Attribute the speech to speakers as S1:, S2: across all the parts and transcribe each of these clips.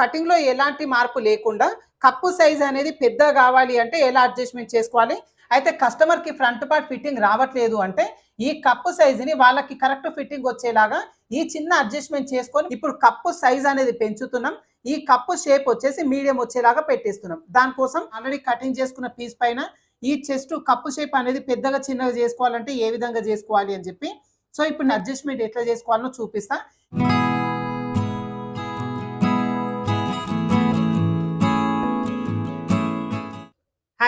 S1: కటింగ్లో ఎలాంటి మార్పు లేకుండా కప్పు సైజ్ అనేది పెద్ద కావాలి అంటే ఎలా అడ్జస్ట్మెంట్ చేసుకోవాలి? అయితే కస్టమర్కి ఫ్రంట్ పార్ట్ ఫిట్టింగ్ రావట్లేదు అంటే ఈ కప్పు సైజుని వాళ్ళకి కరెక్ట్ ఫిట్టింగ్ వచ్చేలాగా ఈ చిన్న అడ్జస్ట్మెంట్ చేసుకొని ఇప్పుడు కప్పు సైజ్ అనేది పెంచుతున్నాం. ఈ కప్పు షేప్ వచ్చేసి మీడియం వచ్చేలాగా పెట్టేస్తున్నాం. దానికోసం ఆల్రెడీ కటింగ్ చేసుకున్న పీస్ పైన ఈ చెస్ట్ కప్పు షేప్ అనేది పెద్దగా చిన్నగా చేసుకోవాలంటే ఏ విధంగా చేసుకోవాలి అని చెప్పి. సో ఇప్పుడు అడ్జస్ట్మెంట్ ఎట్లా చేసుకోవాలో చూపిస్తాను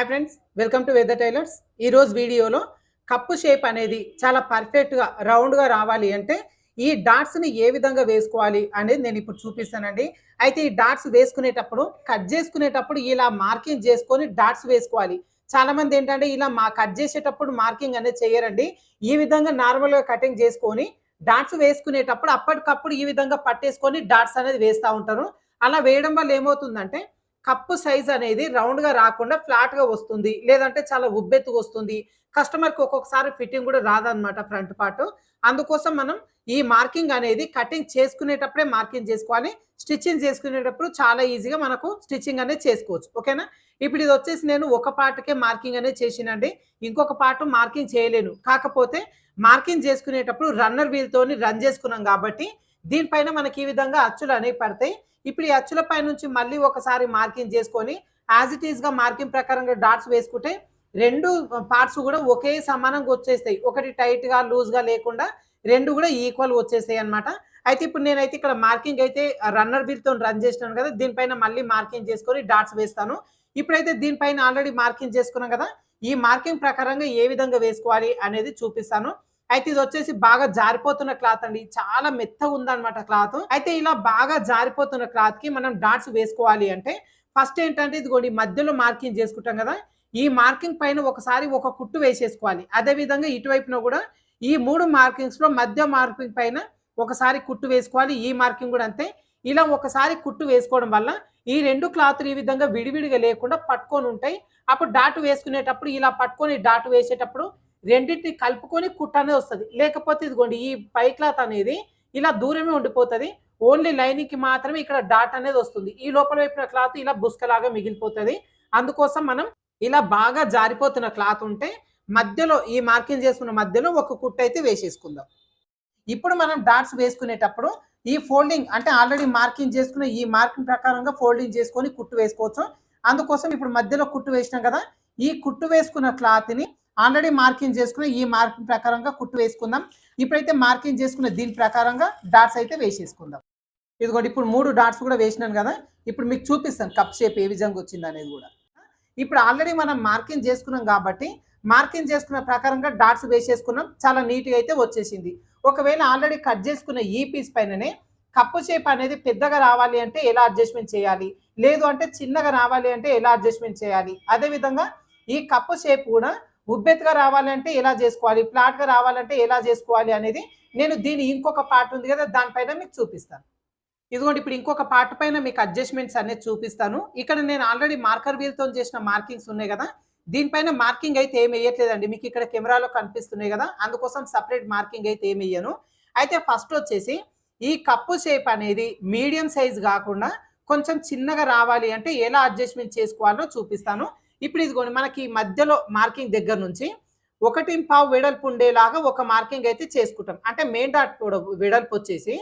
S1: hi friends welcome to weather tailors ఈ రోజు వీడియోలో కప్పు షేప్ అనేది చాలా పర్ఫెక్ట్గా రౌండ్గా రావాలి అంటే ఈ డాట్స్ని ఏ విధంగా వేసుకోవాలి అనేది నేను ఇప్పుడు చూపిస్తానండి. అయితే ఈ డాట్స్ వేసుకునేటప్పుడు కట్ చేసుకునేటప్పుడు ఇలా మార్కింగ్ చేసుకొని డాట్స్ వేసుకోవాలి. చాలా మంది ఏంటంటే ఇలా మా కట్ చేసేటప్పుడు మార్కింగ్ అనేది చేయరండి. ఈ విధంగా నార్మల్గా కటింగ్ చేసుకొని డాట్స్ వేసుకునేటప్పుడు అప్పటికప్పుడు ఈ విధంగా పట్టేసుకొని డాట్స్ అనేది వేస్తూ ఉంటారు. అలా వేయడం వల్ల ఏమవుతుందంటే కప్పు సైజ్ అనేది రౌండ్గా రాకుండా ఫ్లాట్గా వస్తుంది. లేదంటే చాలా ఉబ్బెత్తుగా వస్తుంది. కస్టమర్కి ఒక్కొక్కసారి ఫిట్టింగ్ కూడా రాదనమాట ఫ్రంట్ పార్ట్. అందుకోసం మనం ఈ మార్కింగ్ అనేది కటింగ్ చేసుకునేటప్పుడే మార్కింగ్ చేసుకోవాలి. స్టిచ్చింగ్ చేసుకునేటప్పుడు చాలా ఈజీగా మనకు స్టిచ్చింగ్ అనేది చేసుకోవచ్చు. ఓకేనా? ఇప్పుడు ఇది వచ్చేసి నేను ఒక పార్ట్కే మార్కింగ్ అనేది చేసినండి. ఇంకొక పార్ట్ మార్కింగ్ చేయలేను. కాకపోతే మార్కింగ్ చేసుకునేటప్పుడు రన్నర్ వీల్తోని రన్ చేసుకున్నాం కాబట్టి దీనిపైన మనకి ఈ విధంగా అచ్చులు అనేవి పడతాయి. ఇప్పుడు ఈ అచ్చుల పై నుంచి మళ్ళీ ఒకసారి మార్కింగ్ చేసుకొని యాజ్ ఇట్ ఈస్గా మార్కింగ్ ప్రకారంగా డాట్స్ వేసుకుంటే రెండు పార్ట్స్ కూడా ఒకే సమానంగా వచ్చేస్తాయి. ఒకటి టైట్గా లూజ్గా లేకుండా రెండు కూడా ఈక్వల్ వచ్చేస్తాయి అనమాట అయితే ఇప్పుడు నేనైతే ఇక్కడ మార్కింగ్ అయితే రన్నర్ బిల్తో రన్ చేసినాను కదా దీనిపైన మళ్ళీ మార్కింగ్ చేసుకొని డాట్స్ వేస్తాను. ఇప్పుడైతే దీనిపైన ఆల్రెడీ మార్కింగ్ చేసుకున్నాం కదా ఈ మార్కింగ్ ప్రకారంగా ఏ విధంగా వేసుకోవాలి అనేది చూపిస్తాను. అయితే ఇది వచ్చేసి బాగా జారిపోతున్న క్లాత్ అండి. చాలా మెత్తగా ఉందన్నమాట క్లాత్. అయితే ఇలా బాగా జారిపోతున్న క్లాత్కి మనం డాట్స్ వేసుకోవాలి అంటే ఫస్ట్ ఏంటంటే ఇదిగోండి మధ్యలో మార్కింగ్ చేసుకుంటాం కదా. ఈ మార్కింగ్ పైన ఒకసారి ఒక కుట్టు వేసేసుకోవాలి. అదే విధంగా ఇటువైపున కూడా ఈ మూడు మార్కింగ్స్లో మధ్య మార్కింగ్ పైన ఒకసారి కుట్టు వేసుకోవాలి. ఈ మార్కింగ్ కూడా అంతే. ఇలా ఒకసారి కుట్టు వేసుకోవడం వల్ల ఈ రెండు క్లాత్లు ఈ విధంగా విడివిడిగా లేకుండా పట్టుకొని ఉంటాయి. అప్పుడు డాట్ వేసుకునేటప్పుడు ఇలా పట్టుకొని డాట్ వేసేటప్పుడు రెండింటిని కలుపుకొని కుట్ట అనేది వస్తుంది. లేకపోతే ఇదిగోండి ఈ పై క్లాత్ అనేది ఇలా దూరమే ఉండిపోతుంది. ఓన్లీ లైనింగ్కి మాత్రమే ఇక్కడ డాట్ అనేది వస్తుంది. ఈ లోపల వైపున క్లాత్ ఇలా బుస్కలాగా మిగిలిపోతుంది. అందుకోసం మనం ఇలా బాగా జారిపోతున్న క్లాత్ ఉంటే మధ్యలో ఈ మార్కింగ్ చేసుకున్న మధ్యలో ఒక కుట్టు అయితే వేసేసుకుందాం. ఇప్పుడు మనం డాట్స్ వేసుకునేటప్పుడు ఈ ఫోల్డింగ్ అంటే ఆల్రెడీ మార్కింగ్ చేసుకున్న ఈ మార్కింగ్ ప్రకారంగా ఫోల్డింగ్ చేసుకొని కుట్టు వేసుకోవచ్చు. అందుకోసం ఇప్పుడు మధ్యలో కుట్టు వేసినాం కదా ఈ కుట్టు వేసుకున్న క్లాత్ని ఆల్రెడీ మార్కింగ్ చేసుకున్న ఈ మార్కింగ్ ప్రకారంగా కుట్టు వేసుకుందాం. ఇప్పుడైతే మార్కింగ్ చేసుకున్న దీని ప్రకారంగా డాట్స్ అయితే వేసేసుకుందాం. ఇదిగోండి ఇప్పుడు మూడు డాట్స్ కూడా వేసినాను కదా ఇప్పుడు మీకు చూపిస్తాను కప్ షేప్ ఏ విధంగా వచ్చింది అనేది కూడా. ఇప్పుడు ఆల్రెడీ మనం మార్కింగ్ చేసుకున్నాం కాబట్టి మార్కింగ్ చేసుకున్న ప్రకారంగా డాట్స్ వేసేసుకున్నాం. చాలా నీట్గా అయితే వచ్చేసింది. ఒకవేళ ఆల్రెడీ కట్ చేసుకున్న ఈ పీస్ పైననే కప్పు షేప్ అనేది పెద్దగా రావాలి అంటే ఎలా అడ్జస్ట్మెంట్ చేయాలి? లేదు అంటే చిన్నగా రావాలి అంటే ఎలా అడ్జస్ట్మెంట్ చేయాలి? అదేవిధంగా ఈ కప్పు షేప్ కూడా ఉబ్బెత్తుగా రావాలంటే ఎలా చేసుకోవాలి ఫ్లాట్గా రావాలంటే ఎలా చేసుకోవాలి అనేది నేను దీని ఇంకొక పార్ట్ ఉంది కదా దానిపైన మీకు చూపిస్తాను. ఇదిగోండి ఇప్పుడు ఇంకొక పార్ట్ పైన మీకు అడ్జస్ట్మెంట్స్ అనేది చూపిస్తాను. ఇక్కడ నేను ఆల్రెడీ మార్కర్ వీల్తో చేసిన మార్కింగ్స్ ఉన్నాయి కదా దీనిపైన మార్కింగ్ అయితే ఏమి వేయట్లేదండి. మీకు ఇక్కడ కెమెరాలో కనిపిస్తున్నాయి కదా అందుకోసం సపరేట్ మార్కింగ్ అయితే ఏమి వేయను. అయితే ఫస్ట్ వచ్చేసి ఈ కప్పు షేప్ అనేది మీడియం సైజ్ కాకుండా కొంచెం చిన్నగా రావాలి అంటే ఎలా అడ్జస్ట్మెంట్ చేసుకోవాలో చూపిస్తాను. ఇప్పుడు ఇదిగోండి మనకి మధ్యలో మార్కింగ్ దగ్గర నుంచి ఒకటి పావు వెడల్పు ఉండేలాగా ఒక మార్కింగ్ అయితే చేసుకుంటాం. అంటే మెయిన్ డాట్ వెడల్పు వచ్చేసి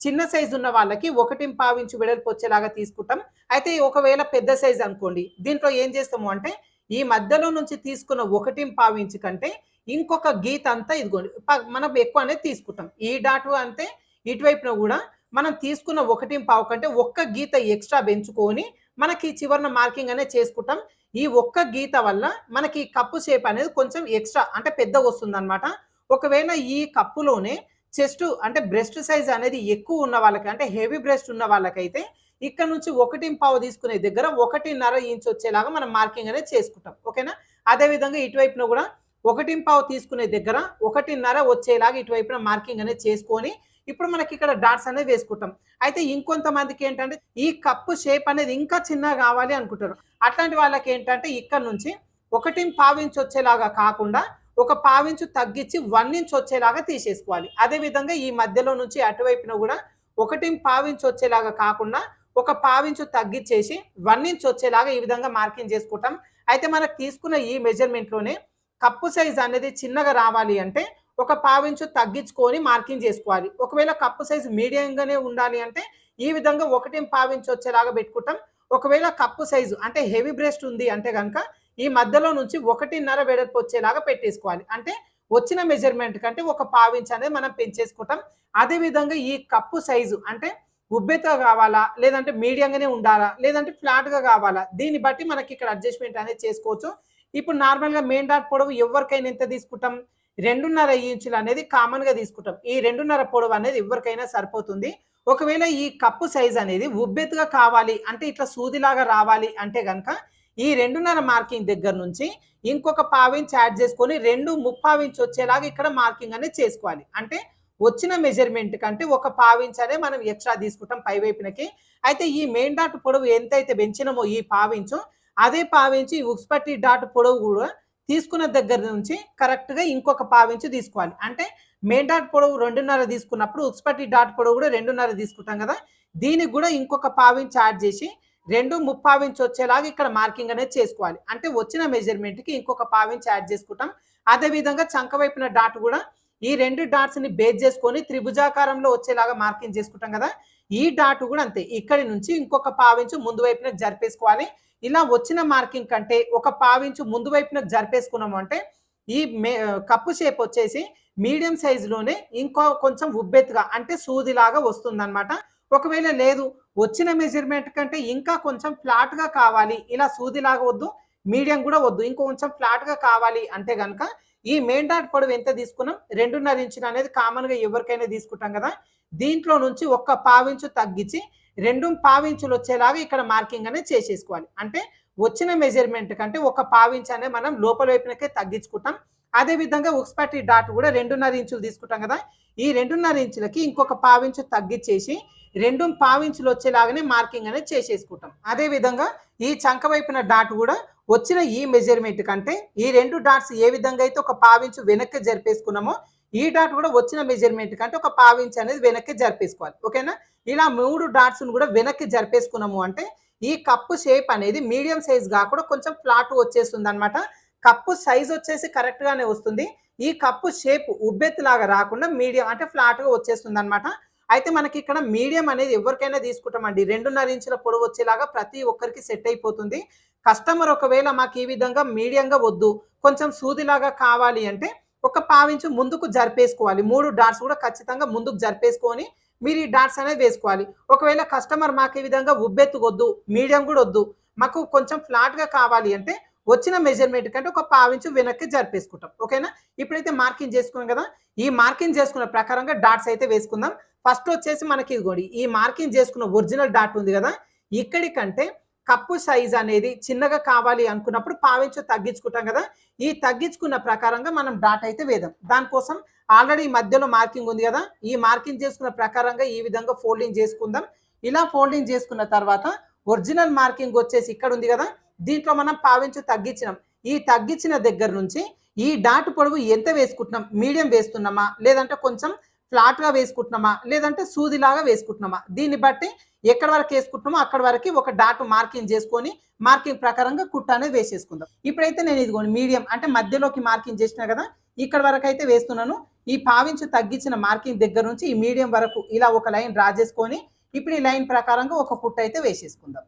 S1: చిన్న సైజు ఉన్న వాళ్ళకి ఒకటి పావు ఇంచు వెడల్పు వచ్చేలాగా తీసుకుంటాం. అయితే ఒకవేళ పెద్ద సైజ్ అనుకోండి దీంట్లో ఏం చేస్తాము అంటే ఈ మధ్యలో నుంచి తీసుకున్న ఒకటి పావు ఇంచు కంటే ఇంకొక గీత అంతా ఇదిగోండి ప- మనం ఎక్కువ అనేది తీసుకుంటాం. ఈ డాట్ అంతే ఇటువైపున కూడా మనం తీసుకున్న ఒకటి పావు కంటే ఒక్క గీత ఎక్స్ట్రా పెంచుకొని మనకి చివరిన మార్కింగ్ అనేది చేసుకుంటాం. ఈ ఒక్క గీత వల్ల మనకి కప్పు షేప్ అనేది కొంచెం ఎక్స్ట్రా అంటే పెద్దగా వస్తుంది అనమాట ఒకవేళ ఈ కప్పులోనే చెస్ట్ అంటే బ్రెస్ట్ సైజ్ అనేది ఎక్కువ ఉన్న వాళ్ళకి అంటే హెవీ బ్రెస్ట్ ఉన్న వాళ్ళకైతే ఇక్కడ నుంచి ఒకటి పావు తీసుకునే దగ్గర ఒకటిన్నర ఇంచ్ వచ్చేలాగా మనం మార్కింగ్ అనేది చేసుకుంటాం. ఓకేనా? అదే విధంగా ఇటువైపున కూడా ఒకటి పావు తీసుకునే దగ్గర ఒకటిన్నర వచ్చేలాగా ఇటువైపున మార్కింగ్ అనేది చేసుకొని ఇప్పుడు మనకి ఇక్కడ డాట్స్ అనేది వేసుకుంటాం. అయితే ఇంకొంతమందికి ఏంటంటే ఈ కప్పు షేప్ అనేది ఇంకా చిన్నగా కావాలి అనుకుంటారు. అట్లాంటి వాళ్ళకి ఏంటంటే ఇక్కడ నుంచి ఒకటి పావించి వచ్చేలాగా కాకుండా ఒక పావించు తగ్గించి వన్ ఇంచ్ వచ్చేలాగా తీసేసుకోవాలి. అదే విధంగా ఈ మధ్యలో నుంచి అటువైపున కూడా ఒకటి పావించి వచ్చేలాగా కాకుండా ఒక పావించు తగ్గించేసి వన్ ఇంచ్ వచ్చేలాగా ఈ విధంగా మార్కింగ్ చేసుకుంటాం. అయితే మనకు తీసుకున్న ఈ మెజర్మెంట్లోనే కప్పు సైజ్ అనేది చిన్నగా రావాలి అంటే ఒక పావించు తగ్గించుకొని మార్కింగ్ చేసుకోవాలి. ఒకవేళ కప్పు సైజు మీడియంగానే ఉండాలి అంటే ఈ విధంగా ఒకటి పావించు వచ్చేలాగా పెట్టుకుంటాం. ఒకవేళ కప్పు సైజు అంటే హెవీ బ్రెస్ట్ ఉంది అంటే కనుక ఈ మధ్యలో నుంచి ఒకటిన్నర వెడల్పు వచ్చేలాగా పెట్టేసుకోవాలి. అంటే వచ్చిన మెజర్మెంట్ కంటే ఒక పావించ్ అనేది మనం పెంచేసుకుంటాం. అదే విధంగా ఈ కప్పు సైజు అంటే ఉబ్బెత్తుగా కావాలా? లేదంటే మీడియంగానే ఉండాలా? లేదంటే ఫ్లాట్గా కావాలా? దీన్ని బట్టి మనకి ఇక్కడ అడ్జస్ట్మెంట్ అనేది చేసుకోవచ్చు. ఇప్పుడు నార్మల్గా మెయిన్ డాట్ పొడవు ఎవరికైనా ఎంత తీసుకుంటాం? రెండున్నర ఇంచులు అనేది కామన్గా తీసుకుంటాం. ఈ రెండున్నర పొడవు అనేది ఎవరికైనా సరిపోతుంది. ఒకవేళ ఈ కప్పు సైజ్ అనేది ఉబ్బెత్తుగా కావాలి అంటే ఇట్లా సూదిలాగా రావాలి అంటే కనుక ఈ రెండున్నర మార్కింగ్ దగ్గర నుంచి ఇంకొక పావించ్ యాడ్ చేసుకొని రెండు ముప్పావించ్ వచ్చేలాగా ఇక్కడ మార్కింగ్ అనేది చేసుకోవాలి. అంటే వచ్చిన మెజర్మెంట్ కంటే ఒక పావించ్ అనే మనం ఎక్స్ట్రా తీసుకుంటాం పై వైపునకి. అయితే ఈ మెయిన్ డాట్ పొడవు ఎంతైతే పెంచినామో ఈ పావించు అదే పావించి ఉక్స్పట్టి డాట్ పొడవు కూడా తీసుకున్న దగ్గర నుంచి కరెక్ట్గా ఇంకొక పావించి తీసుకోవాలి. అంటే మెయిన్ డాట్ పొడవు రెండున్నర తీసుకున్నప్పుడు ఉక్స్పట్టి డాట్ పొడవు కూడా రెండున్నర తీసుకుంటాం కదా. దీనికి కూడా ఇంకొక పావించి యాడ్ చేసి రెండు ముప్పావించి వచ్చేలాగా ఇక్కడ మార్కింగ్ అనేది చేసుకోవాలి. అంటే వచ్చిన మెజర్మెంట్కి ఇంకొక పావించి యాడ్ చేసుకుంటాం. అదేవిధంగా చంక వైపున డాట్ కూడా ఈ రెండు డాట్స్ని బేస్ చేసుకొని త్రిభుజాకారంలో వచ్చేలాగా మార్కింగ్ చేసుకుంటాం కదా. ఈ డాట్ కూడా అంతే. ఇక్కడి నుంచి ఇంకొక పావించు ముందు వైపున జరిపేసుకోవాలి ఇలా వచ్చిన మార్కింగ్ కంటే ఒక పావించు ముందు వైపున జరిపేసుకున్నాము అంటే ఈ కప్పు షేప్ వచ్చేసి మీడియం సైజులోనే ఇంకో కొంచెం ఉబ్బెత్తుగా అంటే సూదిలాగా వస్తుందన్నమాట. ఒకవేళ లేదు వచ్చిన మెజర్మెంట్ కంటే ఇంకా కొంచెం ఫ్లాట్గా కావాలి. ఇలా సూదిలాగా వద్దు మీడియం కూడా వద్దు ఇంకో కొంచెం ఫ్లాట్గా కావాలి అంటే కనుక ఈ మెయిన్ డాట్ పొడవు ఎంత తీసుకున్నాం? రెండున్నర ఇంచులు అనేది కామన్గా ఎవరికైనా తీసుకుంటాం కదా. దీంట్లో నుంచి ఒక్క పావించు తగ్గించి రెండు పావించులు వచ్చేలాగా ఇక్కడ మార్కింగ్ అనేది చేసేసుకోవాలి. అంటే వచ్చిన మెజర్మెంట్ కంటే ఒక పావించు అనేది మనం లోపల వైపునకే తగ్గించుకుంటాం. అదే విధంగా డాట్ కూడా రెండున్నర ఇంచులు తీసుకుంటాం కదా. ఈ రెండున్నర ఇంచులకి ఇంకొక పావించు తగ్గించేసి రెండు పావించులు వచ్చేలాగానే మార్కింగ్ అనేది చేసేసుకుంటాం. అదే విధంగా ఈ చంక వైపున డాట్ కూడా వచ్చిన ఈ మెజర్మెంట్ కంటే ఈ రెండు డాట్స్ ఏ విధంగా అయితే ఒక పావించు వెనక్కి జరిపేసుకున్నామో ఈ డాట్ కూడా వచ్చిన మెజర్మెంట్ కంటే ఒక పావించి అనేది వెనక్కి జరిపేసుకోవాలి. ఓకేనా? ఇలా మూడు డాట్స్ను కూడా వెనక్కి జరిపేసుకున్నాము అంటే ఈ కప్పు షేప్ అనేది మీడియం సైజ్ కాకుండా కొంచెం ఫ్లాట్ వచ్చేస్తుంది అనమాట కప్పు సైజ్ వచ్చేసి కరెక్ట్ గానే వస్తుంది. ఈ కప్పు షేప్ ఉబ్బెత్తులాగా రాకుండా మీడియం అంటే ఫ్లాట్గా వచ్చేస్తుంది అనమాట అయితే మనకి ఇక్కడ మీడియం అనేది ఎవరికైనా తీసుకుంటామండి. రెండున్నర ఇంచుల పొడవు వచ్చేలాగా ప్రతి ఒక్కరికి సెట్ అయిపోతుంది. కస్టమర్ ఒకవేళ మాకు ఈ విధంగా మీడియంగా వద్దు కొంచెం సూదిలాగా కావాలి అంటే ఒక పావించు ముందుకు జరిపేసుకోవాలి. మూడు డాట్స్ కూడా ఖచ్చితంగా ముందుకు జరిపేసుకొని మీరు ఈ డాట్స్ అనేది వేసుకోవాలి. ఒకవేళ కస్టమర్ మాకు ఈ విధంగా ఉబ్బెత్తు వద్దు మీడియం కూడా వద్దు మాకు కొంచెం ఫ్లాట్గా కావాలి అంటే వచ్చిన మెజర్మెంట్ కంటే ఒక పావించు వెనక్కి జరిపేసుకుంటాం. ఓకేనా? ఇప్పుడైతే మార్కింగ్ చేసుకున్నాం కదా? ఈ మార్కింగ్ చేసుకున్న ప్రకారంగా డాట్స్ అయితే వేసుకుందాం. ఫస్ట్ వచ్చేసి మనకి ఇదిగోండి. ఈ మార్కింగ్ చేసుకున్న ఒరిజినల్ డాట్ ఉంది కదా? ఇక్కడి కంటే కప్పు సైజ్ అనేది చిన్నగా కావాలి అనుకున్నప్పుడు పావించు తగ్గించుకుంటాం కదా. ఈ తగ్గించుకున్న ప్రకారంగా మనం డాట్ అయితే వేద్దాం. దానికోసం ఆల్రెడీ మధ్యలో మార్కింగ్ ఉంది కదా. ఈ మార్కింగ్ చేసుకున్న ప్రకారంగా ఈ విధంగా ఫోల్డింగ్ చేసుకుందాం. ఇలా ఫోల్డింగ్ చేసుకున్న తర్వాత ఒరిజినల్ మార్కింగ్ వచ్చేసి ఇక్కడ ఉంది కదా. దీంట్లో మనం పావించు తగ్గించినాం. ఈ తగ్గించిన దగ్గర నుంచి ఈ డాట్ పొడవు ఎంత వేసుకుంటున్నాం? మీడియం వేస్తున్నామా? లేదంటే కొంచెం ఫ్లాట్గా వేసుకుంటున్నామా? లేదంటే సూదిలాగా వేసుకుంటున్నామా? దీన్ని బట్టి ఎక్కడ వరకు వేసుకుంటున్నామో అక్కడ వరకు ఒక డాట్ మార్కింగ్ చేసుకొని మార్కింగ్ ప్రకారంగా కుట్ట అనేది వేసేసుకుందాం. ఇప్పుడైతే నేను ఇదిగోండి మీడియం అంటే మధ్యలోకి మార్కింగ్ చేసిన కదా ఇక్కడ వరకు అయితే వేస్తున్నాను. ఈ పావించు తగ్గించిన మార్కింగ్ దగ్గర నుంచి ఈ మీడియం వరకు ఇలా ఒక లైన్ డ్రా చేసుకొని ఇప్పుడు ఈ లైన్ ప్రకారంగా ఒక కుట్ట అయితే వేసేసుకుందాం.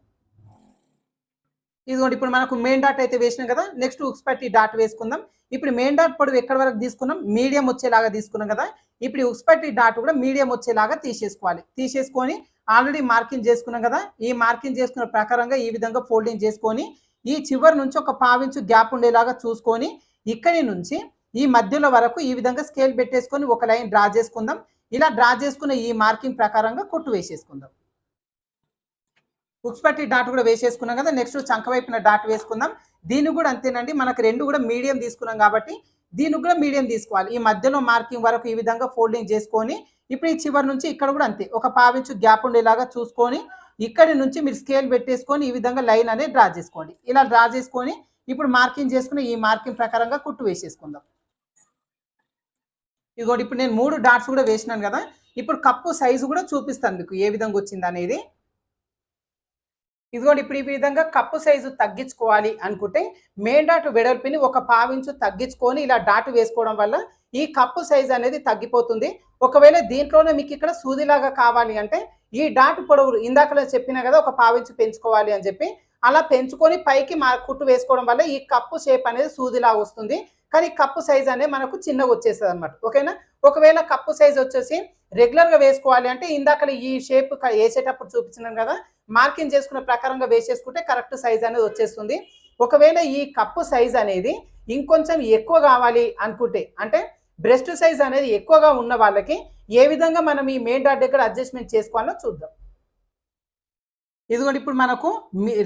S1: ఇదిగోండి ఇప్పుడు మనకు మెయిన్ డాట్ అయితే వేసినాం కదా నెక్స్ట్ ఉక్స్ పట్టి డాట్ వేసుకుందాం. ఇప్పుడు మెయిన్ డాట్ పొడవు ఎక్కడ వరకు తీసుకున్నాం? మీడియం వచ్చేలాగా తీసుకున్నాం కదా. ఇప్పుడు ఉక్స్ పట్టి డాట్ కూడా మీడియం వచ్చేలాగా తీసేసుకోవాలి. తీసేసుకొని ఆల్రెడీ మార్కింగ్ చేసుకున్నాం కదా. ఈ మార్కింగ్ చేసుకున్న ప్రకారంగా ఈ విధంగా ఫోల్డింగ్ చేసుకొని ఈ చివరి నుంచి ఒక పావించు గ్యాప్ ఉండేలాగా చూసుకొని ఇక్కడి నుంచి ఈ మధ్యలో వరకు ఈ విధంగా స్కేల్ పెట్టేసుకొని ఒక లైన్ డ్రా చేసుకుందాం. ఇలా డ్రా చేసుకున్న ఈ మార్కింగ్ ప్రకారంగా కొట్టు వేసేసుకుందాం. హుక్స్ పట్టి డాట్ కూడా వేసేసుకున్నాం కదా నెక్స్ట్ చంక వైపున డాట్ వేసుకుందాం. దీన్ని కూడా అంతేనండి మనకు రెండు కూడా మీడియం తీసుకున్నాం కాబట్టి దీనికి కూడా మీడియం తీసుకోవాలి. ఈ మధ్యలో మార్కింగ్ వరకు ఈ విధంగా ఫోల్డింగ్ చేసుకొని ఇప్పుడు ఈ చివరి నుంచి ఇక్కడ కూడా అంతే ఒక పావించు గ్యాప్ ఉండేలాగా చూసుకొని ఇక్కడి నుంచి మీరు స్కేల్ పెట్టేసుకొని ఈ విధంగా లైన్ అనేది డ్రా చేసుకోండి. ఇలా డ్రా చేసుకొని ఇప్పుడు మార్కింగ్ చేసుకుని ఈ మార్కింగ్ ప్రకారంగా కుట్టు వేసేసుకుందాం. ఇదిగోటి ఇప్పుడు నేను మూడు డాట్స్ కూడా వేసినాను కదా ఇప్పుడు కప్పు సైజు కూడా చూపిస్తాను మీకు ఏ విధంగా వచ్చింది అనేది. ఇదిగోండి ఇప్పుడు ఈ విధంగా కప్పు సైజు తగ్గించుకోవాలి అనుకుంటే మెయిన్ డాట్ వెడల్పిని ఒక పావించు తగ్గించుకొని ఇలా డాటు వేసుకోవడం వల్ల ఈ కప్పు సైజ్ అనేది తగ్గిపోతుంది. ఒకవేళ దీంట్లోనే మీకు ఇక్కడ సూదిలాగా కావాలి అంటే ఈ డాటు పొడవులు ఇందాకలో చెప్పిన కదా ఒక పావించు పెంచుకోవాలి అని చెప్పి అలా పెంచుకొని పైకి మా కుట్టు వేసుకోవడం వల్ల ఈ కప్పు షేప్ అనేది సూదిలాగా వస్తుంది. కానీ కప్పు సైజ్ అనేది మనకు చిన్నగా వచ్చేస్తుంది అనమాట ఓకేనా? ఒకవేళ కప్పు సైజ్ వచ్చేసి రెగ్యులర్గా వేసుకోవాలి అంటే ఇందాక ఈ షేప్ వేసేటప్పుడు చూపించినాం కదా మార్కింగ్ చేసుకున్న ప్రకారంగా వేసేసుకుంటే కరెక్ట్ సైజ్ అనేది వచ్చేస్తుంది. ఒకవేళ ఈ కప్పు సైజ్ అనేది ఇంకొంచెం ఎక్కువ కావాలి అనుకుంటే అంటే బ్రెస్ట్ సైజ్ అనేది ఎక్కువగా ఉన్న వాళ్ళకి ఏ విధంగా మనం ఈ మెయిన్ డాట్ దగ్గర అడ్జస్ట్మెంట్ చేసుకోవాలో చూద్దాం. ఇదిగోండి ఇప్పుడు మనకు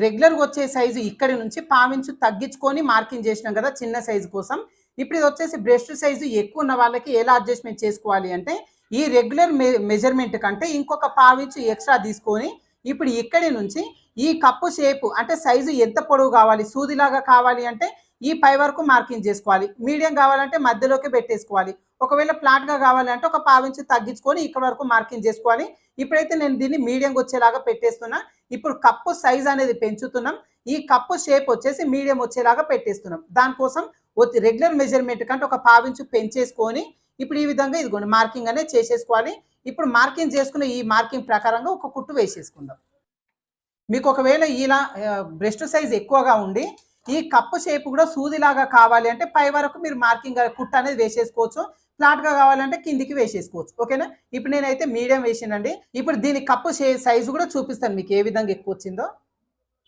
S1: రెగ్యులర్గా వచ్చే సైజు ఇక్కడి నుంచి పావించు తగ్గించుకొని మార్కింగ్ చేసినాం కదా చిన్న సైజు కోసం. ఇప్పుడు ఇది వచ్చేసి బ్రెస్ట్ సైజు ఎక్కువ ఉన్న వాళ్ళకి ఎలా అడ్జస్ట్మెంట్ చేసుకోవాలి అంటే ఈ రెగ్యులర్ మెజర్మెంట్ కంటే ఇంకొక పావించు ఎక్స్ట్రా తీసుకొని ఇప్పుడు ఇక్కడి నుంచి ఈ కప్పు షేపు అంటే సైజు ఎంత పొడవు కావాలి? సూదిలాగా కావాలి అంటే ఈ పై వరకు మార్కింగ్ చేసుకోవాలి. మీడియం కావాలంటే మధ్యలోకి పెట్టేసుకోవాలి. ఒకవేళ ఫ్లాట్గా కావాలంటే ఒక పావించి తగ్గించుకొని ఇక్కడ వరకు మార్కింగ్ చేసుకోవాలి. ఇప్పుడైతే నేను దీన్ని మీడియంగా వచ్చేలాగా పెట్టేస్తున్నా. ఇప్పుడు కప్పు సైజ్ అనేది పెంచుతున్నాం. ఈ కప్పు షేప్ వచ్చేసి మీడియం వచ్చేలాగా పెట్టేస్తున్నాం. దానికోసం రెగ్యులర్ మెజర్మెంట్ కంటే ఒక పావించు పెంచేసుకొని ఇప్పుడు ఈ విధంగా ఇదిగోండి మార్కింగ్ అనేది చేసేసుకోవాలి. ఇప్పుడు మార్కింగ్ చేసుకున్న ఈ మార్కింగ్ ప్రకారంగా ఒక కుట్టు వేసేసుకుందాం. మీకు ఒకవేళ ఇలా బ్రెస్ట్ సైజ్ ఎక్కువగా ఉండి ఈ కప్పు షేప్ కూడా సూదిలాగా కావాలి అంటే పై వరకు మీరు మార్కింగ్ కుట్ట అనేది వేసేసుకోవచ్చు. ఫ్లాట్గా కావాలంటే కిందికి వేసేసుకోవచ్చు. ఓకేనా? ఇప్పుడు నేనైతే మీడియం వేసానండి ఇప్పుడు దీని కప్పు సైజు కూడా చూపిస్తాను మీకు ఏ విధంగా ఎక్కువ వచ్చిందో.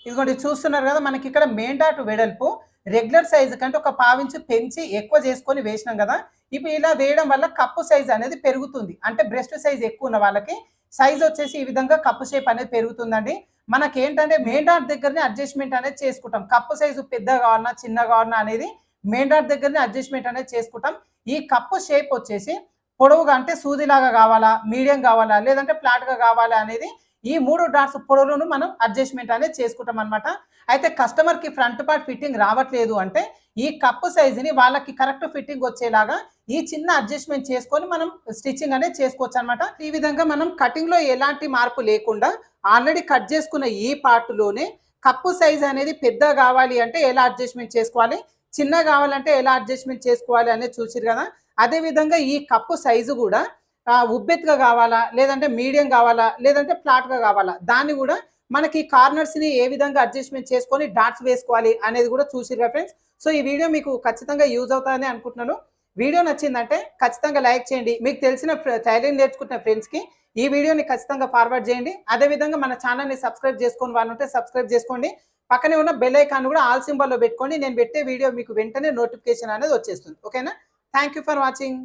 S1: ఇదిగోండి చూస్తున్నారు కదా మనకి ఇక్కడ మెయిన్ డాట్ వెడల్పు రెగ్యులర్ సైజు కంటే ఒక పావించి పెంచి ఎక్కువ చేసుకొని వేసినాం కదా ఇప్పుడు ఇలా వేయడం వల్ల కప్పు సైజ్ అనేది పెరుగుతుంది. అంటే బ్రెస్ట్ సైజ్ ఎక్కువ ఉన్న వాళ్ళకి సైజ్ వచ్చేసి ఈ విధంగా కప్పు షేప్ అనేది పెరుగుతుందండి. మనకి ఏంటంటే మెయిన్ డాట్ దగ్గరనే అడ్జస్ట్మెంట్ అనేది చేసుకుంటాం. కప్పు సైజు పెద్ద కావాలన్నా చిన్న కావాలన్నా అనేది మెయిన్ డాట్ దగ్గరనే అడ్జస్ట్మెంట్ అనేది చేసుకుంటాం. ఈ కప్పు షేప్ వచ్చేసి పొడవుగా అంటే సూదిలాగా కావాలా మీడియం కావాలా లేదంటే ఫ్లాట్గా కావాలా అనేది ఈ మూడు డాట్స్ పొడవులను మనం అడ్జస్ట్మెంట్ అనేది చేసుకుంటాం అనమాట అయితే కస్టమర్కి ఫ్రంట్ పార్ట్ ఫిట్టింగ్ రావట్లేదు అంటే ఈ కప్పు సైజుని వాళ్ళకి కరెక్ట్ ఫిట్టింగ్ వచ్చేలాగా ఈ చిన్న అడ్జస్ట్మెంట్ చేసుకొని మనం స్టిచ్చింగ్ అనేది చేసుకోవచ్చు అనమాట ఈ విధంగా మనం కటింగ్లో ఎలాంటి మార్పు లేకుండా ఆల్రెడీ కట్ చేసుకున్న ఈ పార్ట్లోనే కప్పు సైజ్ అనేది పెద్ద కావాలి అంటే ఎలా అడ్జస్ట్మెంట్ చేసుకోవాలి? చిన్న కావాలంటే ఎలా అడ్జస్ట్మెంట్ చేసుకోవాలి అనేది చూసిరు కదా? అదే విధంగా ఈ కప్పు సైజు కూడా ఉబ్బెత్తుగా కావాలా? లేదంటే మీడియం కావాలా? లేదంటే ఫ్లాట్గా కావాలా? దాన్ని కూడా మనకి కార్నర్స్ని ఏ విధంగా అడ్జస్ట్మెంట్ చేసుకొని డాట్స్ వేసుకోవాలి అనేది కూడా చూసిరా ఫ్రెండ్స్? సో ఈ వీడియో మీకు ఖచ్చితంగా యూజ్ అవుతుందని అనుకుంటున్నాను. వీడియో నచ్చిందంటే ఖచ్చితంగా లైక్ చేయండి. మీకు తెలిసిన టైలరింగ్ నేర్చుకుంటున్న ఫ్రెండ్స్కి ఈ వీడియోని ఖచ్చితంగా ఫార్వర్డ్ చేయండి. అదేవిధంగా మన ఛానల్ని సబ్స్క్రైబ్ చేసుకొని వాళ్ళు ఉంటే సబ్స్క్రైబ్ చేసుకోండి. పక్కనే ఉన్న బెల్ ఐకాన్ కూడా ఆల్ సింబల్లో పెట్టుకోండి. నేను పెట్టే వీడియో మీకు వెంటనే నోటిఫికేషన్ అనేది వచ్చేస్తుంది. ఓకేనా? Thank for watching.